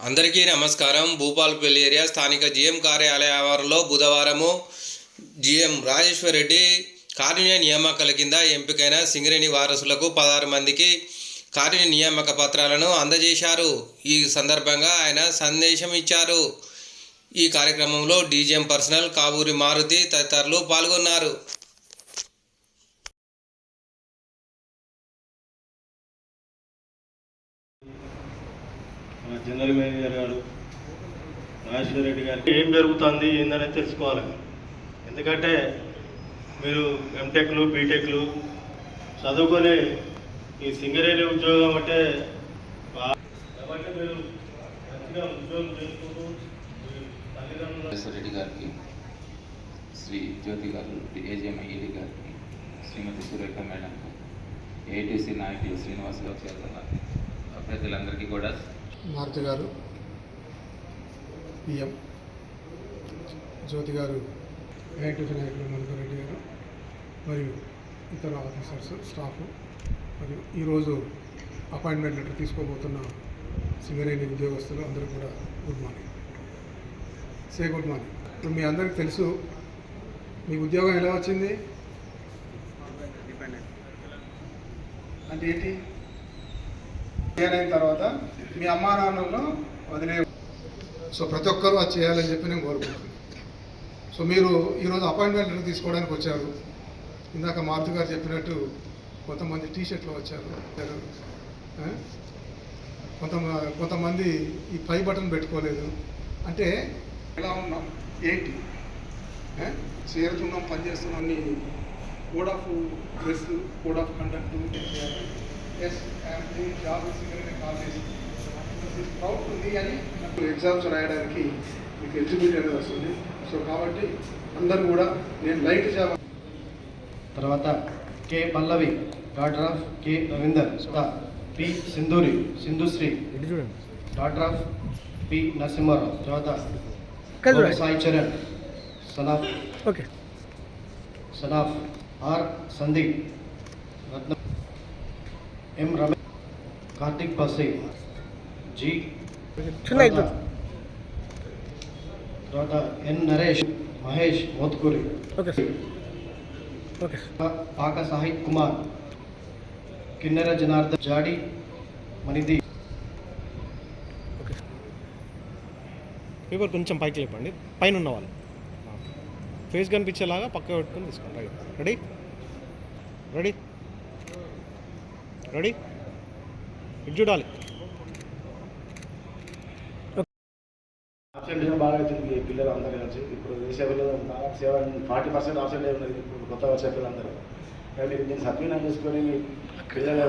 అందరికీ నమస్కారం. భూపాలపల్లి ఏరియా స్థానిక జీఎం కార్యాలయ ఆవరణలో బుధవారము జీఎం రాజేశ్వర్ రెడ్డి కారుణ్య నియామకాల కింద ఎంపికైన సింగరేణి వారసులకు పదహారు మందికి కారుణ్య నియామక పత్రాలను అందజేశారు. ఈ సందర్భంగా ఆయన సందేశం ఇచ్చారు. ఈ కార్యక్రమంలో డీజీఎం పర్సనల్ కావూరి మారుతి తదితరులు పాల్గొన్నారు. మన జనరల్ మేనేజర్ గారు రాజేశ్వర రెడ్డి గారికి ఏం జరుగుతుంది ఏందనేది తెలుసుకోవాలి. ఎందుకంటే మీరు ఎంటెక్లు బీటెక్లు చదువుకొని ఈ సింగరేణి ఉద్యోగం అంటే కాబట్టి మీరు మంచిగా ఉద్యోగం చేసుకుంటూ మీ రెడ్డి గారికి శ్రీ జ్యోతి గారు ఏజిఎం ఈడి గారికి శ్రీమతి సురేఖ మేడం ఏటీసీ నాయకులు శ్రీనివాస్ గారు చేస్తున్న అభ్యర్థులందరికీ కూడా మారుతి గారు పిఎం. జ్యోతి గారు ఏఐటీసీ నాయకులు మధుకర్ రెడ్డి గారు మరియు ఇతర ఆఫీసర్స్ స్టాఫ్. మరియు ఈరోజు అపాయింట్మెంట్ లెటర్ తీసుకోబోతున్న సింగరేణి ఉద్యోగస్తులు అందరూ కూడా good morning. Say good morning. ఇప్పుడు మీ అందరికీ తెలుసు మీ ఉద్యోగం ఎలా వచ్చింది? అంటే ఏంటి? క్లియర్ అయిన తర్వాత మీ అమ్మా నాన్నలను వదిలే సో ప్రతి ఒక్కరూ అది చేయాలని చెప్పి నేను కోరుకుంటున్నాను. సో మీరు ఈరోజు అపాయింట్మెంట్ తీసుకోవడానికి వచ్చారు. ఇందాక మారుతి గారు చెప్పినట్టు కొంతమంది టీ షర్ట్లో వచ్చారు కొంత కొంతమంది ఈ పై బటన్ పెట్టుకోలేదు. అంటే ఎలా ఉన్నాం? ఏంటి? చేరుతున్నాం పనిచేస్తున్నాం code of dress code of conduct yes job call చేసి ప్రౌడ్ ఉంది అని నాకు ఎగ్జామ్స్ రాయడానికి మీకు ఎలిజిబిలిటీ అనేది వస్తుంది. సో కాబట్టి అందరూ కూడా నేను లైట్ జాబ్ తర్వాత K Pallavi daughter of K Ravinder P Sindhuri Sindhusri daughter of P Narasimharao తర్వాత Sai Charan son of okay son of R Sandeep Ratna M Ramesh Karthik బస్సే జి. తర్వాత N Naresh Mahesh Motkuri. Okay okay Paka Sahith Kumar కిన్నెర జనార్దన్ జాడి మనిది paper కొంచెం పైకి లేపండి. పైన ఉన్న వాళ్ళు ఫేస్ కనిపించేలాగా పక్క పెట్టుకొని తీసుకోండి. రెడీ రెడీ రెడీ ఇటు చూడాలి. అబ్సెంట్ బాగా ఈ పిల్లలు అందరూ కలిసి ఇప్పుడు వేసే పిల్లలు దాదాపు సెవెన్ ఫార్టీ పర్సెంట్ అబ్సెంట్ ఉన్నది ఇప్పుడు కొత్త వచ్చే పిల్లలందరూ కాబట్టి నేను సద్వినియోగం చేసుకొని పిల్లలు